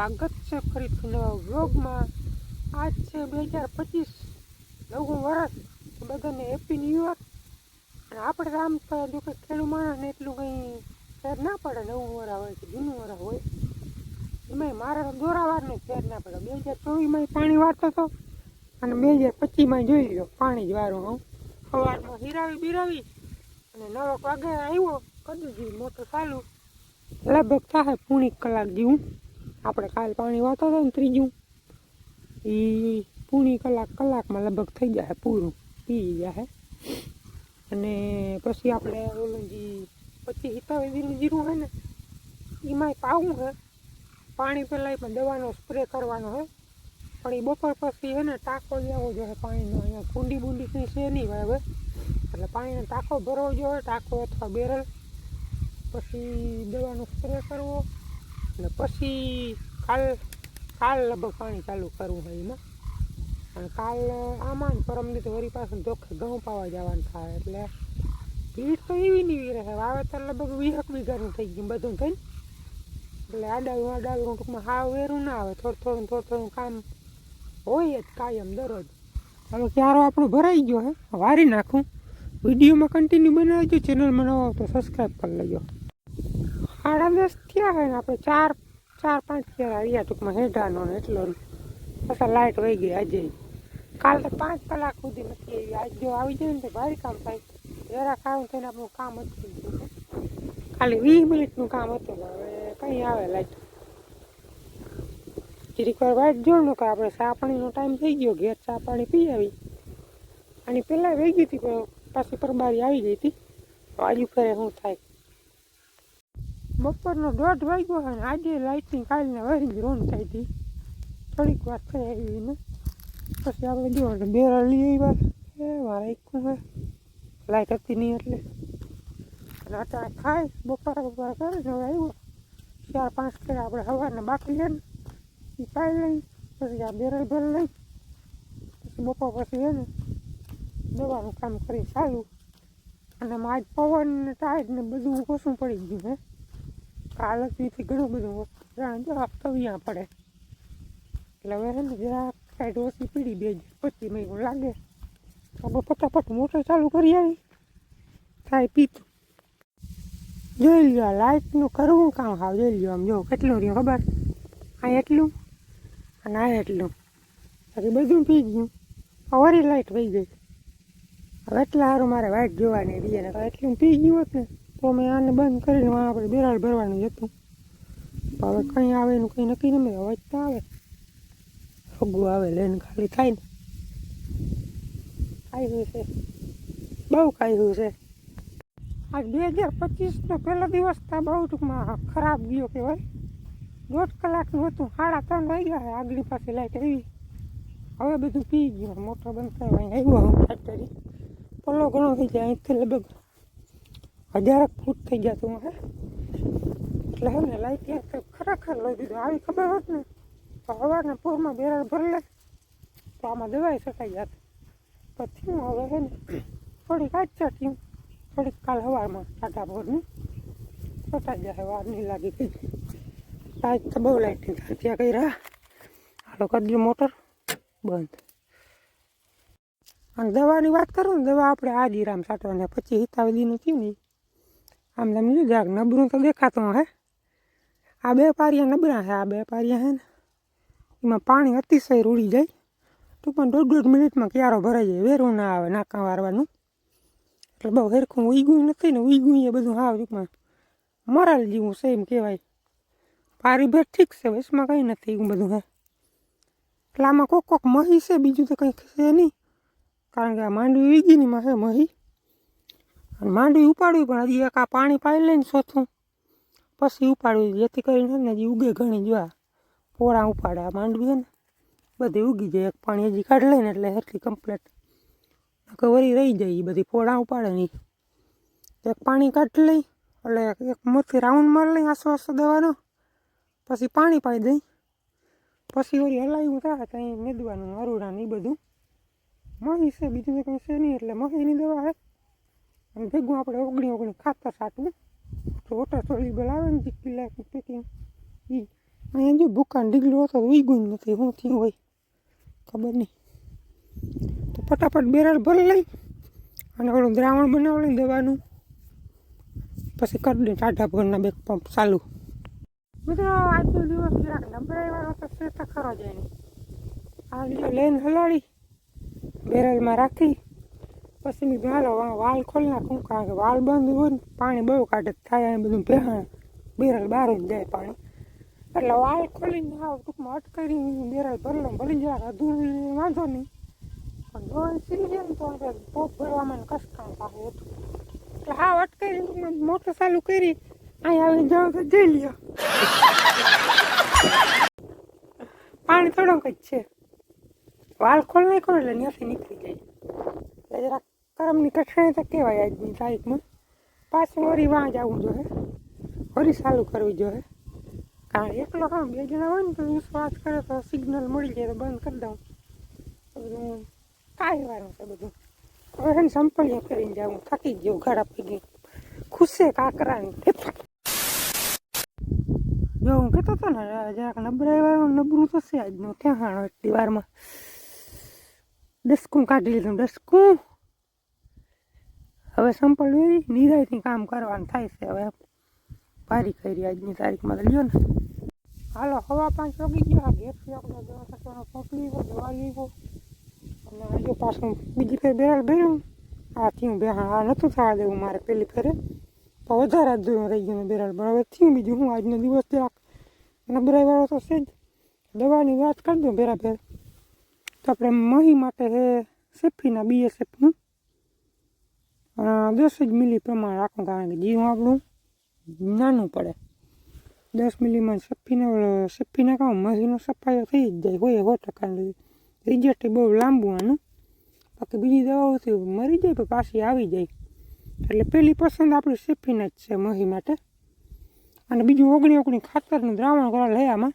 સ્વાગત છે ફરીથી નવા વ્લોગમાં. આજ છે બે હજાર પચીસ નવું વર્ષ. બધાને હેપી ન્યૂ યર અને આપણે આમ તો જો કે ખેડૂ માણસને એટલું કંઈ ફેર ના પડે, નવું વરા હોય કે જૂનું વરા હોય. એમાંય મારે દોરાવારને ફેર ના પડે. બે હજાર ચોવીસમાં પાણી વાળતો હતો અને બે હજાર પચીસમાં જોઈ લો પાણી જ વારું હું. સવારમાં હિરાવી બિરાવી અને નવો વાગે આવ્યો. કરી દીધી મોટર ચાલુ. લગભગ થાય પૂણી કલાક જેવું. આપણે કાલ પાણી વાતો હતા ને ત્રીજું. એ પૂણી કલાક કલાકમાં લગભગ થઈ જાય પૂરું. પી જાય અને પછી આપણે ઓલું પછી હિતાવી દીનું જીરું હોય ને એમાંય પાવું છે પાણી પહેલાં પણ દવાનો સ્પ્રે કરવાનો હોય પણ એ બપોર પછી છે ને ટાંકો લેવો જોઈએ, પાણીનો અહીંયા કુંડી બુંડી કંઈ છે નહીં હવે. એટલે પાણીનો ટાંકો ભરવો જોઈએ, ટાંકો અથવા બેરલ. પછી દવાનો સ્પ્રે કરવો. અને પછી કાલ કાલ લગભગ પાણી ચાલુ કરવું હોય એમાં. અને કાલ, આમાં ને પરમ દિવસે વળી પાછું ધોખે ઘઉં પાવા જવાનું થાય, એટલે ભીડ તો એવી નીવી રહે. વાવેતર લગભગ વીહક વીઘાનું થઈ ગયું બધું થઈને. એટલે આડાવું આડાવું ટૂંકમાં હાવ વેરું ના આવે. થોડું થોડું થોડું થોડું કામ હોય જ કાયમ દરરોજ. હવે ક્યારો આપણો ભરાઈ ગયો હે, વારી નાખું. વિડીયોમાં કન્ટિન્યુ બનાવજો ચેનલમાં નવો તો સબસ્ક્રાઈબ કરી લેજો. દસ થયા હોય ને આપણે ચાર ચાર, પાંચ થયા આવ્યા ટૂંકમાં હેઢાનો ને એટલો. પાછા લાઇટ વહી ગઈ આજે. કાલ તો પાંચ કલાક સુધી નથી આવી. આજ જો આવી જાય ને તો ભારી કામ થાય. જરા ખાવું થઈને આપણું કામ હતું ખાલી વીસ મિનિટનું કામ હતું હવે કંઈ આવે લાઈટ જરીક વાર વાઇટ જોડનું કે આપણે સાપણીનો ટાઈમ થઈ ગયો, ઘેર સાપાણી પી આવી. અને પહેલાં વહી ગઈ હતી, પણ પાછી પરબારી આવી ગઈ હતી. આજુ ફરે શું થાય? બપોરનો દોઢ વાગ્યો હોય ને આજે લાઇટની કાલને વહી રોન થઈ હતી થોડીક વાર થઈ આવી ને પછી આપણે જો બે લઈ આવી વાત એ મારે એક લાઇટ હતી નહીં એટલે. અને અત્યારે ખાય, બપોરા બપોરા કરે ને આવ્યો. ચાર પાંચ કરે આપણે સવારને બાકી લે ને એ ખાઈ લઈ, પછી આ બેરલ ભર લઈ. પછી બપોર પછી હે ને દવાનું કામ કરી ચાલુ અને આજ પવન ને ટાયર ને બધું ઓછું પડી ગયું હે. કાલ હતીથી ઘણું બધું રાંધો અહીંયા પડે. એટલે હવે ને જરાક સાઈડ ઓછી પીડી બે પછી મહિનો લાગે. તો ફટાફટ મોટર ચાલુ કરી આવી. થાય પીતું. જોઈ લ્યો, આ લાઇટનું કરવું કામ હાવ, જોઈ લ્યો આમ જો, કેટલું રહ્યું ખબર? આ એટલું અને આ એટલું. બાકી બધું પી ગયું. વરી લાઇટ વહી ગઈ. હવે એટલા સારું મારે વાઇટ જોવાની રહી ને એટલું પી ગયું હતું તો મેં આને બંધ કરીને આપણે બેરાળ ભરવાનું હતું. હવે કંઈ આવે એનું કંઈ નક્કી નહીં અવાજ તો આવે. હગું આવે લઈને ખાલી થાય ને. કાંઈ છે. બહુ ખાયું છે. આજ બે હજાર પચીસનો પહેલો દિવસ તો બહુ ટૂંકમાં ખરાબ ગયો કહેવાય. દોઢ કલાકનું હતું, સાડા ત્રણ વાગ્યા આગલી પાસે લાઈટ આવી. હવે બધું પી ગયું મોટો બંધ અહીં આવ્યો ફેક્ટરી પલ્લો ઘણો થઈ જાય, અહીંથી લગભગ હજારક ફૂટ થઈ ગયા તું, હે? એટલે હે ને લાઈટ તો ખરેખર લઈ દીધું આવી ખબર હોત ને, તો સવારના પૂરમાં બેરડ ભરી તો આમાં દવાઈ છટાઈ જાત. પછી હું હવે હે ને, થોડીક આજ થયું. થોડીક કાલ હવારમાં ટાટા ભોરની. સટાઈ જાય વાર નહીં લાગી ગઈ આજ તો બહુ લાઈટની ત્યાં કઈ રહ્યા. હાલો કરજો મોટર. બંધ. અને દવાની વાત કરું ને, દવા આપણે આ જીરામ સાટવાને પછી હિતાવેલીનું થયું ને આમ તમે જો જરાક નબળું તો દેખાતું હે. આ બે પારિયા નબળા છે આ બે પારિયા છે ને. એમાં પાણી અતિશય રૂડી જાય. ટૂંકમાં દોઢ દોઢ મિનિટમાં ક્યારો ભરાઈ જાય, વેરું ના આવે, નાકા વારવાનું. એટલે બહુ હેરખું ઉઈગું નથી ને, ઉઈગું એ બધું હાવ ટૂંકમાં મરાલ જેવું છે એમ કહેવાય. પારી ભેર ઠીક છે વચમાં કંઈ નથી એવું બધું હે. એટલે આમાં કોક કોક મહી છે, બીજું તો કંઈ છે નહીં. કારણ કે આ માંડવી વીગીની માં છે મહી. અને માંડવી ઉપાડવી પણ હજી એક આ પાણી પાઈ લઈને ચોથું પછી ઉપાડવી જેથી કરીને હજી ઉગે ઘણી જો પોળા ઉપાડે, આ માંડવી ને, બધી ઉગી જાય. એક પાણી હજી કાઢી લઈને એટલે એટલી કમ્પ્લેટ વરી રહી જાય એ બધી પોળા ઉપાડે નહીં એક પાણી કાઢી લઈ, એટલે એક મોટી રાઉન્ડ મારી લઈ આસો આસો દવાનો. પછી પાણી પાઈ દઈ. પછી વળી હલાવ્યું થાય ત્યાં મેદવાનું અરુડા ને એ બધું. મહી છે, બીજું કંઈ છે નહીં, એટલે મહીની દવા છે અને ભેગું આપણે ઓગણી ઓગણી ખાતર સાટવું તો વોટર સોલ્યુબલ આવે ને કિલ્લા પેકિંગ. એ અહીંયા જો ભૂકાન ડીગલું હતો ઉઈગું જ નથી શું થયું હોય. ખબર નહીં. તો ફટાફટ બેરલ ભરી લઈ અને ઓલું દ્રાવણ બનાવી દેવાનું. પછી કરી દે ટાઢા ભરના બે પંપ ચાલુ. મિત્રો આજનો દિવસ જરાક નબળાઈવાળો તો છે તો ખરો જાય આ લઈને હલાડી બેરલમાં રાખી. પછી મેં વાલ ખોલી નાખું, કારણ કે વાલ બંધ હોય ને, પાણી બહુ કાઢે થાય અને બધું ભેળ બેરલ બહાર જ જાય પાણી. એટલે વાલ ખોલીને આવ, ટૂંકમાં અટકાવી બેરલ ભરલો ભરી જાય અધૂર વાંધો નહીં. પણ ડોળ સીલી જાય ને તો પોપ ભરવામાં કસકામ પાસે હતું એટલે હાવ અટકાવી ટૂંકમાં મોટર ચાલુ કરી, અહીં આવીને જાઓ તો જઈ લ્યો. પાણી થોડોક જ છે. વાલ ખોલ નાખો ને એટલે ત્યાંથી નીકળી જાય. એટલે જરાક કરમની કઠણાઈ તો કહેવાય આજની તારીખમાં. પાછું વળી વાં જવું જોઈએ વળી ચાલુ કરવી જોઈએ કારણ એકલો કામ બે જણા હોય ને તો વિશ્વાસ કરે તો સિગ્નલ મળી જાય તો બંધ કરી દઉં. તો બધું કાંઈ વારું છે બધું. હવે એને સંપલિયા કરીને જાઉં. થાકી જ જેવું પી પૈકી ખુશે કાકરાની. જો હું કહેતો હતો ને જરાક નબળાઈ વાળું તો છે આજનું. ત્યાં હાણો એટલી વારમાં ડસ્કું કાઢી લીધું, ડસ્કું. હવે સંપલ નિરાયથી કામ કરવાનું થાય છે હવે. ભારી કરી આજની તારીખમાં તો લ્યો ને. હાલો, હવા પાંચ વાગી ગયા ઘેરથી આપણે દવા સટવાનો પોપલી લીધો દવા ગયો અને આજે પાછું બીજી ફેર બેરાલ ભર્યું. આ થયું બે આ નહોતું થવા દેવું મારે પેલી ફેરે. તો વધારે જ જોયું રહી ગયું બેરાલ, પણ હવે થયું બીજું હું આજનો દિવસ જરાક નબળાઈ વાળો તો છે જ. દવાની વાત કરી દઉં ભેરા ભેર. તો આપણે મહી માટે છે સેફીના બીએસએફનું. દસ જ મિલી પ્રમાણ રાખવું કારણ કે જીવ આપણું નાનું પડે. દસ મિલીમાં સફીને સફી કહું મહીનો સફાઈઓ થઈ જ જાય, હોય સો ટકા રિઝલ્ટ બહુ લાંબુ આનું. બાકી બીજી દવાઓથી મરી જાય પણ પાછી આવી જાય. એટલે પહેલી પસંદ આપણી સેફીને જ છે મહી માટે. અને બીજું ઓગણી ઓગણી ખાતરનું દ્રાવણ કરવા હે આમાં.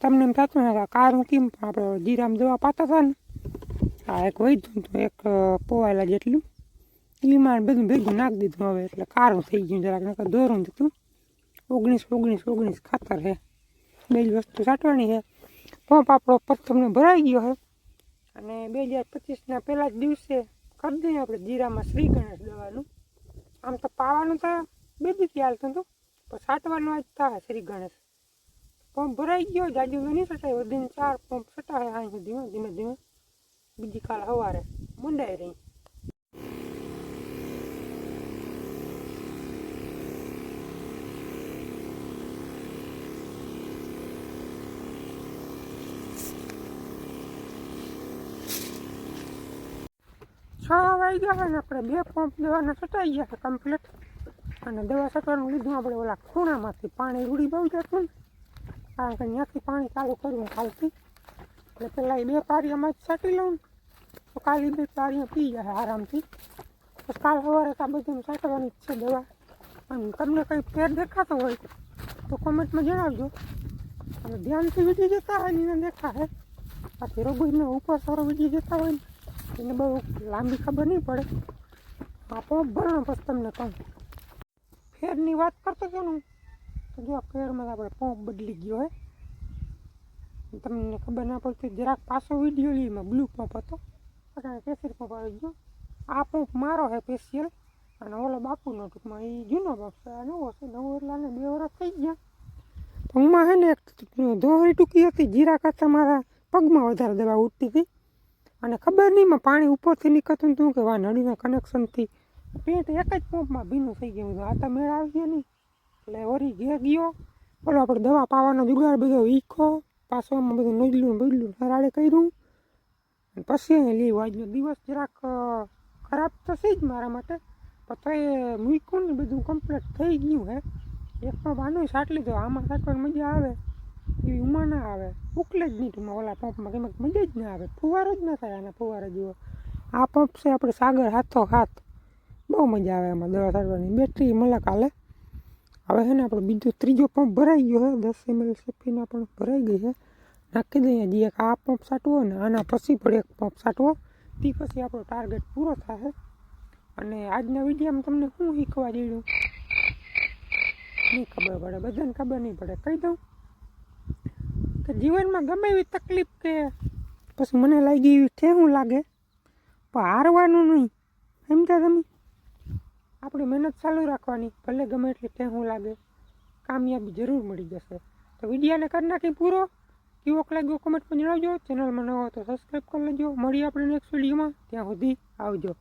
તમને એમ થતું ને કાર કેમ આપણે જીરામ દવા પાતા હતા ને? આ એક વૈધું હતું, એક પોવાયેલા જેટલું. એમાં બધું ભેગું નાખી દીધું હવે એટલે કારું થઈ ગયું જરાક, નકર દોરું દીધું ઓગણીસ ઓગણીસ ઓગણીસ ખાતર છે બે વસ્તુ સાટવાની છે પંપ આપણો પ્રથમને ભરાઈ ગયો છે અને બે હજાર પચીસના પહેલા જ દિવસે કરી દઈએ આપણે જીરામાં શ્રી ગણેશ દવાનું. આમ તો પાવાનું તો બે દીથી હાલતું હતું પણ સાટવાનું આજ થાય શ્રી ગણેશ પંપ ભરાઈ ગયો, જાજુ તો નહીં સટાય. વધીને ચાર પંપ સટાય અહીં ધીમે ધીમે ધીમે. બીજી કાલ સવારે મુંડાઈ રહી. છ ગયા અને આપણે બે પંપ દવાના છટાઈ ગયા કમ્પ્લીટ અને દવા સટવાનું લીધું આપણે ઓલા ખૂણામાંથી. પાણી રૂડી બહુ જતું કારણ કે ત્યાંથી પાણી ચાલુ કરવું કાલથી એટલે પહેલાં એ બે પારીયામાં જ છાંટી લઉં તો કાલે બે પારીયા પી જાય આરામથી. પછી કાલ સવારે આ બધું છાંટવાની જ છે દવા. અને તમને કંઈ ફેર દેખાતો હોય તો કોમેન્ટમાં જણાવજો. અને ધ્યાનથી વીડી જતા હોય ને એને દેખાશે. બાકી રઘુને ઉપર સારો વીડી જતા હોય ને. એને બહુ લાંબી ખબર નહીં પડે. આ પંપ ભરણો પછી તમને કહું. ફેરની વાત કરતો કે હું તો જો ફેરમાં આપણે પંપ બદલી ગયો હે. તમને ખબર ના પડતી જરાક પાછો વીડિયો લઈ એમાં બ્લુ પંપ હતો. અત્યારે કેસરી પંપ આવી ગયો. આ પંપ મારો છે સ્પેશિયલ અને ઓલો બાપુનો ટૂંકમાં એ જૂનો પંપ છે. નવો છે. નવો એટલે આને બે વર્ષ થઈ ગયા. પગમાં છે ને એક ધોરી ટૂંકી હતી, જીરા કરતાં મારા પગમાં વધારે દવા ઉઠતી હતી. અને ખબર નહીં માં પાણી ઉપરથી નીકળતું હતું કે વા નળીના કનેક્શનથી પેન્ટ એક જ પંપમાં ભીનું થઈ ગયું હતું આ તો મેળ આવી ગયો નહીં. એટલે ઓરી ઘેર ગયો. પેલો આપણે દવા પાવાનો જુગાડ બધો વીખો. પાછો આમાં બધું નોજલું બદલું હરાડે કર્યું. અને પછી અહીં લેવું આજનો દિવસ જરાક ખરાબ છે જ મારા માટે. પણ એ મૂક્યું ને બધું કમ્પ્લીટ થઈ ગયું હે. એકનો બાનો સાટલી દો આમાં સાટવાની મજા આવે. એવી ઉમા ના આવે ઉકલે જ નહીં ટૂંકમાં ઓલા પંપમાં, કેમ મજા જ ના આવે, ફુવારો જ ના થાય આના ફુવારા જેવો. આ પંપ છે આપણે સાગર હાથો હાથ, બહુ મજા આવે એમાં દવા છાંટવાની બેટરી મલક હાલે. હવે છે ને આપણે બીજો ત્રીજો પંપ ભરાઈ ગયો છે, દસ એમએલ સેફીના પણ ભરાઈ ગઈ છે. નાખી દઈએ જે એક આ પંપ સાટવો ને આના પછી પણ એક પંપ સાટવો. તે પછી આપણો ટાર્ગેટ પૂરો થશે અને આજના વિડીયોમાં તમને શું શીખવા જેવું નહીં ખબર પડે, બધાને ખબર નહીં પડે. કહી દઉં. જીવનમાં ગમે એવી તકલીફ કે પછી મને લાગી એવી ઠેહું લાગે. પણ હારવાનું નહીં. સમજ્યા તમે? આપણી મહેનત ચાલુ રાખવાની. ભલે ગમે એટલી ઠેહું લાગે. કામયાબી જરૂર મળી જશે. તો વિડીયાને કરી નાખી પૂરો. કેવો લાગ્યો કોમેન્ટમાં જણાવજો. ચેનલમાં નવો તો સબસ્ક્રાઈબ કરી લેજો. મળીએ આપણે નેક્સ્ટ વિડીયોમાં. ત્યાં સુધી આવજો.